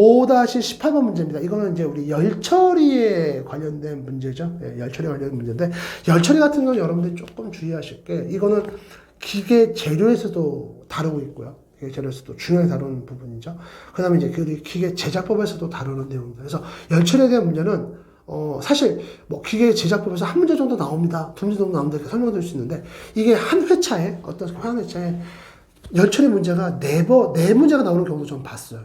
5-18번 문제입니다. 이거는 이제 우리 열처리에 관련된 문제죠. 예, 열처리 관련된 문제인데, 열처리 같은 경우는 여러분들이 조금 주의하실 게, 이거는 기계 재료에서도 다루고 있고요. 기계 재료에서도 중요하게 다루는 부분이죠. 그 다음에 이제 그 기계 제작법에서도 다루는 내용입니다. 그래서 열처리에 대한 문제는 어, 사실, 뭐, 기계 제작법에서 한 문제 정도 나옵니다. 두 문제 정도 나옵니다. 이렇게 설명드릴 수 있는데, 이게 한 회차에, 어떤 한 회차에 열처리 문제가 네 번, 네 문제가 나오는 경우도 좀 봤어요.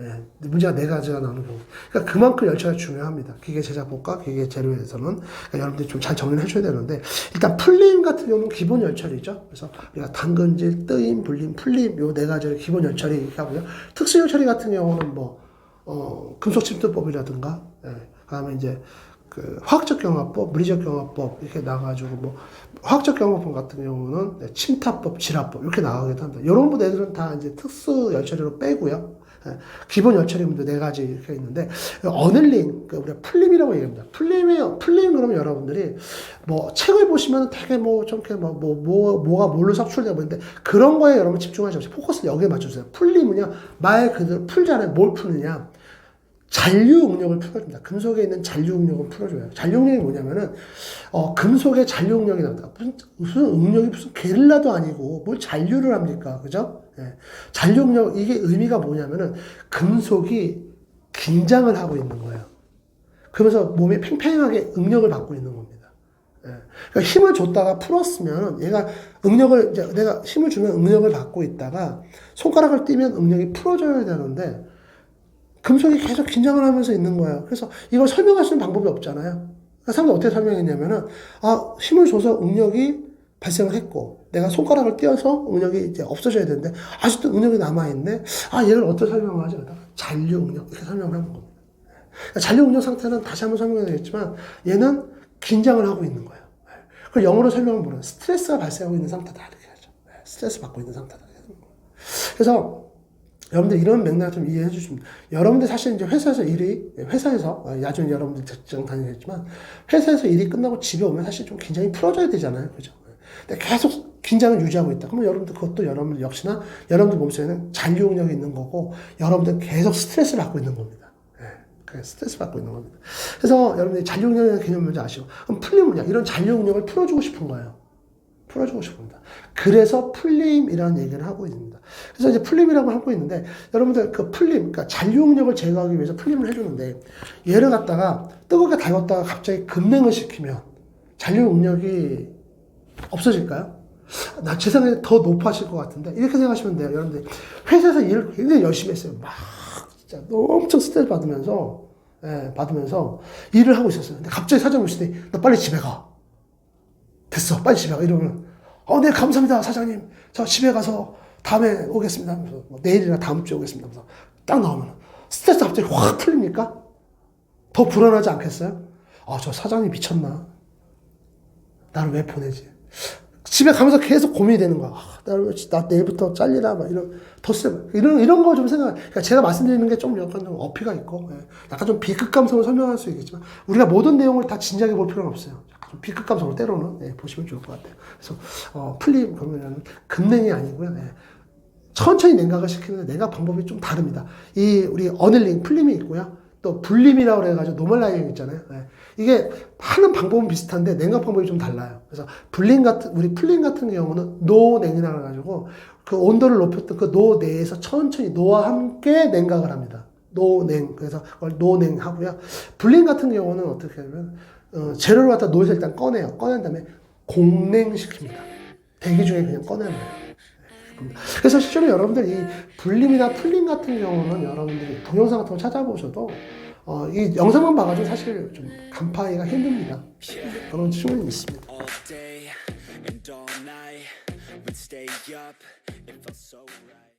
예, 문제가 네 가지가 나오는 경우. 그러니까 그만큼 열처리가 중요합니다. 기계 제작법과 기계 재료에서는. 그러니까 여러분들이 좀 잘 정리를 해줘야 되는데, 일단 풀림 같은 경우는 기본 열처리죠. 그래서 우리가 당근질, 뜨임, 불림, 풀림, 요 네 가지를 기본 열처리 하고요. 특수 열처리 같은 경우는 뭐, 어, 금속 침투법이라든가, 예, 그 다음에 이제 그 화학적 경화법, 물리적 경화법 이렇게 나가지고 뭐 화학적 경화법 같은 경우는 네, 침타법, 질화법 이렇게 나가기도 합니다. 이런 부대들은 다 이제 특수 열처리로 빼고요. 예, 기본 열처리문도 네 가지 이렇게 있는데 어넬링, 그 우리가 풀림이라고 얘기합니다. 풀림이 풀림 그러면 여러분들이 뭐 책을 보시면 되게 뭐좀 이렇게 뭐, 뭐, 뭐 뭐가 뭘로 삭출되고 있는데 그런 거에 여러분 집중하지 마시고 포커스를 여기에 맞춰주세요. 풀림은요 말 그대로 풀잖아요. 뭘 푸느냐? 잔류 응력을 풀어줍니다. 금속에 있는 잔류 응력을 풀어줘요. 잔류 응력이 뭐냐면은 어, 금속에 잔류 응력이 나온다. 무슨 무슨 응력이 무슨 게릴라도 아니고 뭘 잔류를 합니까? 그죠? 예. 잔류 응력 이게 의미가 뭐냐면은 금속이 긴장을 하고 있는 거예요. 그러면서 몸이 팽팽하게 응력을 받고 있는 겁니다. 예. 그러니까 힘을 줬다가 풀었으면 얘가 응력을 내가 힘을 주면 응력을 받고 있다가 손가락을 띄면 응력이 풀어져야 되는데 금속이 계속 긴장을 하면서 있는 거예요. 그래서 이걸 설명할 수 있는 방법이 없잖아요. 그러니까 사람들이 어떻게 설명했냐면은, 아, 힘을 줘서 응력이 발생을 했고, 내가 손가락을 띄어서 응력이 이제 없어져야 되는데, 아직도 응력이 남아 있네? 아, 얘를 어떻게 설명을 하지? 잔류 응력, 이렇게 설명을 하는 겁니다. 그러니까 잔류 응력 상태는 다시 한번 설명해 드리겠지만, 얘는 긴장을 하고 있는 거예요. 그걸 영어로 설명은 뭐냐? 스트레스가 발생하고 있는 상태다. 이렇게 하죠. 네, 스트레스 받고 있는 상태다. 그래서, 여러분들 이런 맥락을 좀 이해해 주시면 여러분들 사실 이제 회사에서 일이 회사에서 어, 야중 여러분들 직장 다니겠지만 회사에서 일이 끝나고 집에 오면 사실 좀 긴장이 풀어져야 되잖아요. 그죠? 근데 계속 긴장을 유지하고 있다. 그러면 여러분들 그것도 여러분들 역시나 여러분들 몸속에는 잔류응력이 있는 거고 여러분들 계속 스트레스를 받고 있는 겁니다. 예, 그 스트레스 받고 있는 겁니다. 그래서 여러분들이 잔류응력이라는 개념을 먼저 아시고 그럼 풀림은요 이런 잔류응력을 풀어주고 싶은 거예요 풀어주고 싶습니다. 그래서 풀림이라는 얘기를 하고 있습니다. 그래서 이제 풀림이라고 하고 있는데 여러분들 그 풀림, 그러니까 잔류응력을 제거하기 위해서 풀림을 해주는데 얘를 갖다가 뜨겁게 달궜다가 갑자기 급냉을 시키면 잔류응력이 없어질까요? 나 세상에 더 높아질 것 같은데 이렇게 생각하시면 돼요. 여러분들 회사에서 일을 굉장히 열심히 했어요. 막 진짜 엄청 스트레스 받으면서 예, 받으면서 일을 하고 있었어요. 근데 갑자기 사장님 오시더니 너 빨리 집에 가. 됐어 빨리 집에 가 이러면 어 네 감사합니다 사장님 저 집에 가서 다음에 오겠습니다 하면서 뭐 내일이나 다음 주에 오겠습니다 하면서 딱 나오면 스트레스 갑자기 확 풀립니까? 더 불안하지 않겠어요? 아 저 사장님 미쳤나? 나를 왜 보내지? 집에 가면서 계속 고민이 되는 거야. 아, 나를 나 내일부터 잘리나 막 이런 더 쎄. 이런 이런 거 좀 생각. 그러니까 제가 말씀드리는 게 좀 약간 좀 어피가 있고, 예. 약간 좀 비극 감성을 설명할 수 있겠지만 우리가 모든 내용을 다 진지하게 볼 필요는 없어요. 좀 비극 감성으로 때로는 예, 보시면 좋을 것 같아요. 그래서 어, 풀림 그러면 급냉이 아니고요. 예. 천천히 냉각을 시키는 냉각 방법이 좀 다릅니다. 이 우리 어넬링 풀림이 있고요. 또 불림이라고 그래가지고 노멀라이징 있잖아요. 예. 이게 하는 방법은 비슷한데 냉각 방법이 좀 달라요. 그래서 불림 같은 우리 풀림 같은 경우는 노냉이라 그래가지고 그 온도를 높였던 그 노 내에서 천천히 노와 함께 냉각을 합니다. 노냉 그래서 그걸 노냉 하고요. 불림 같은 경우는 어떻게 하냐면 어, 재료를 갖다 노에서 일단 꺼내요. 꺼낸 다음에 공냉 시킵니다. 대기 중에 그냥 꺼내는 거예요. 그래서 실제로 여러분들 이 불림이나 풀림 같은 경우는 여러분들이 동영상 같은 거 찾아보셔도 어, 이 영상만 봐가지고 사실 좀 간파하기가 힘듭니다. 그런 충분히 있습니다. and all night. We'd stay up, it felt so right.